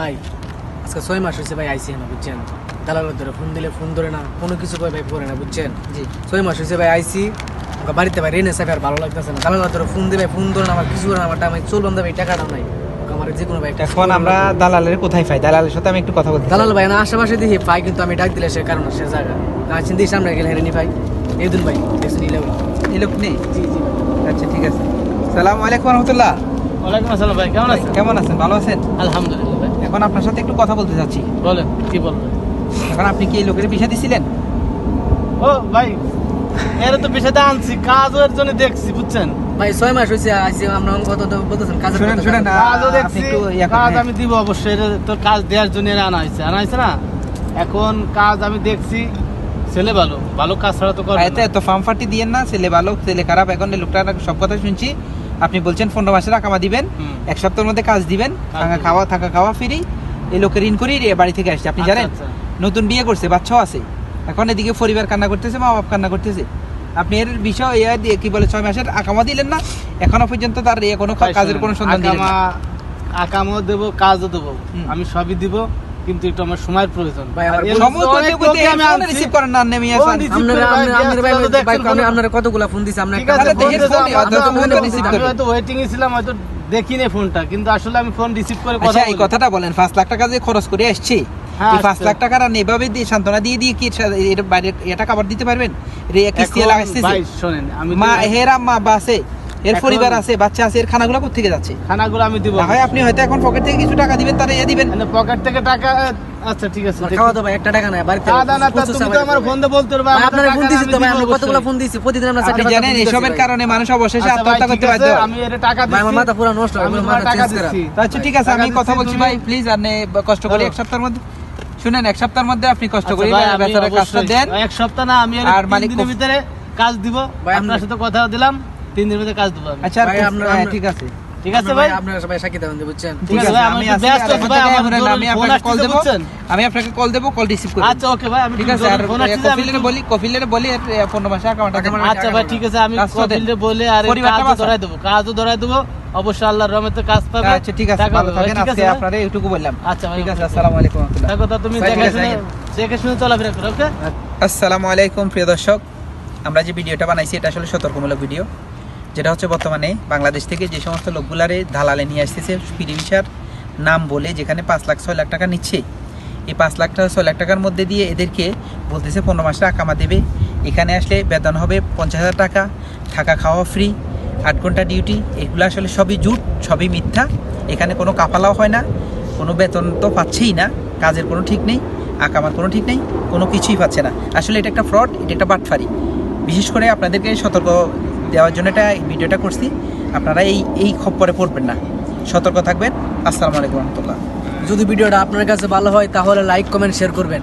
ভাই আজকে ছয় মাস হয়েছে ভাই আইসি না বুঝছেন? দালালের ধরে ফোন দিলে ফোন ধরে না কোনো কিছু কই ভাই করে না বুঝছেন? জি। ছয় মাস হয়েছে ভাই আইসি ওকে বাড়িতে ভাই রেনে সাফে আর ভালো লাগতেছে না। দালালের ধরে ফোন দিবে ফোন ধরে না আমার কিছু করে না আমার টাকা চল বন্ধ ভাই টাকাটা নাই। আমার যে কোনো ভাই এখন আমরা দালালের কোথায় পাই? দালালের সাথে আমি একটু কথা বলতে দালাল ভাই না আশেপাশে দেখি পাই কিন্তু আমি ডাক দিলে সে কারণ সে জায়গা। না চিন্তি সামনে গেলে হেরেনি ভাই। এই দিন ভাই দেখছেন ইলে এই লোক নেই? জি জি। আচ্ছা ঠিক আছে। সালাম আলাইকুম রহমতুল্লাহ। ওয়ালাইকুম আসসালাম ভাই কেমন আছেন? কেমন আছেন? ভালো আছেন? আলহামদুলিল্লাহ ভাই। এখন আপনার সাথে একটু কথা বলতে চাচ্ছি। বলেন কি বলবেন? এখন আপনি কি এই লোকের বিষয় দিছিলেন? ও ভাই এর তো বিষয়টা আনছি কাজ ওর জন্য দেখছি বুঝছেন? ভাই ছয় মাস হয়েছে আইসি আমরা কত তো বলতেছেন কাজের শুনেন, শুনেন। কাজও দেখছি কাজ। আমি দিব অবশ্যই এর তোর কাজ দেওয়ার জন্য এর আনা হয়েছে আনা হয়েছে না? এখন কাজ আমি দেখছি ছেলে ভালো ভালো কাজ ছাড়া তো করবে এতে এত ফার্ম ফাটি দিয়েন না ছেলে ভালো ছেলে খারাপ এখন লোকটা সব কথা শুনছি। আপনি বলছেন পনেরো মাসের আকামা দিবেন এক সপ্তাহের মধ্যে কাজ দিবেন থাকা খাওয়া থাকা খাওয়া ফ্রি এই লোকের ঋণ করি বাড়ি থেকে আসছে। আপনি আচ্ছা, জানেন আচ্ছা। নতুন বিয়ে করছে বাচ্চাও আছে। এখন এদিকে পরিবার কান্না করতেছে মা বাপ কান্না করতেছে। আপনি এর বিষয় ইয়া দিয়ে কি বলে ছয় মাসের আকামা দিলেন না এখনও পর্যন্ত তার কোনো কাজের কোনো সন্ধান দিলেন আকামও দেবো কাজও দেবো। আমি সবই দিব কিন্তু একটু আমার সময়ের প্রয়োজন। কতগুলা ফোন দিছি। হয়তো ওয়েটিং এ ছিলাম হয়তো দেখিনি ফোনটা কিন্তু আসলে আমি ফোন রিসিভ করে কথা আচ্ছা এই কথাটা বলেন পাঁচ লাখ টাকা যে খরচ করে আসছে হ্যাঁ, এই পাঁচ লাখ টাকার আর এভাবে দিয়ে সান্ত্বনা দিয়ে দিয়ে কি এর বাইরে এটা কাবার দিতে পারবেন? রে কিস্তি লাগাইছে ভাই শোনেন আমি মা হেরা মা বাসে। এর পরিবার আছে বাচ্চা আছে এর খানাগুলো কোথেকে যাচ্ছে? খানাগুলো আমি দিব। হয় আপনি হয়তো এখন পকেট থেকে কিছু টাকা দিবেন তারা ইয়ে দিবেন। পকেট থেকে টাকা আচ্ছা ঠিক আছে খাওয়া একটা টাকা নাই বাড়িতে না, তুমি তো আমার ফোন দিয়ে বলতে পারবে, ভাই, আমার আপনারা ফোন দিছি তো ভাই আমরা কতগুলা ফোন দিছি প্রতিদিন আমরা চারটে পাঁচটা জানেন এসবের কারণে মানুষ অবশেষে আচ্ছা আত্মহত্যা করতে বাধ্য। আমি এর টাকা ভাই, আমার মাথা পুরো নষ্ট, আমি মাথা চেঞ্জ করা। তো আচ্ছা ঠিক আছে আমি কথা বলছি ভাই প্লিজ আর নে, কষ্ট করি এক সপ্তাহের মধ্যে। শুনেন এক সপ্তাহের মধ্যে আপনি কষ্ট আচ্ছা করি বেচারা কাজটা দেন। এক সপ্তাহ না আমি আর তিন মালিক ভিতরে কাজ দিব। ভাই, আপনার সাথে কথা দিলাম। তিন দিনের ভিতরে কাজ দিব আমি। আচ্ছা ভাই, আপনার- হ্যাঁ, ঠিক আছে। ঠিক আছে ভাই? আপনারা সবাই সাক্ষী দেবেন বুঝছেন? ঠিক আছে ভাই, আমি ব্যস্ত আছি ভাই, আমি আপনাকে কল দেবো। আমি আপনাকে কল দেবো কল রিসিভ করব। আচ্ছা ওকে ভাই আমি ঠিক আছে আর ফোন বলি বলি আকামাটা আচ্ছা ভাই ঠিক আছে আমি। বলে আর কাজও। ধরাই দেবো কাজও ধরাই দেবো। অবশ্যই আল্লাহর রহমতে কাজ পাবে। আচ্ছা ঠিক আছে ভালো থাকেন আজকে আপনারা এইটুকু বললাম। আচ্ছা ভাই ঠিক আছে আসসালামু আলাইকুম রহমতুল্লাহ। দেখো তো তুমি দেখে শুনে দেখে শুনে চলাফেরা করো ওকে? আসসালামু আলাইকুম প্রিয় দর্শক। আমরা যে ভিডিওটা বানাইছি এটা আসলে সতর্কমূলক ভিডিও যেটা হচ্ছে বর্তমানে বাংলাদেশ থেকে যে সমস্ত লোকগুলারে দালালে নিয়ে আসতেছে ফ্রি ভিসার নাম বলে যেখানে পাঁচ লাখ, ছয় লাখ টাকা নিচ্ছে। এই পাঁচ লাখ টাকা ছয় লাখ টাকার মধ্যে দিয়ে এদেরকে বলতেছে পনেরো মাসে আকামা দেবে। এখানে আসলে বেতন হবে পঞ্চাশ হাজার টাকা, থাকা খাওয়া ফ্রি আট ঘণ্টা ডিউটি এগুলো আসলে সবই জুট, সবই মিথ্যা। এখানে কোনো কাপালাও হয় না, কোনো বেতন তো পাচ্ছেই না, কাজের কোনো ঠিক নেই, আকামার কোনো ঠিক নেই, কোনো কিছুই পাচ্ছে না। আসলে এটা একটা ফ্রড এটা একটা বাটফারি। বিশেষ করে আপনাদেরকে সতর্ক দেওয়ার জন্য এটা ভিডিওটা করছি। আপনারা এই এই খপ্পরে পড়বেন না। সতর্ক থাকবেন। আসসালামু আলাইকুম রহমতুল্লাহ। যদি ভিডিওটা আপনার কাছে ভালো হয়, তাহলে লাইক কমেন্ট শেয়ার করবেন।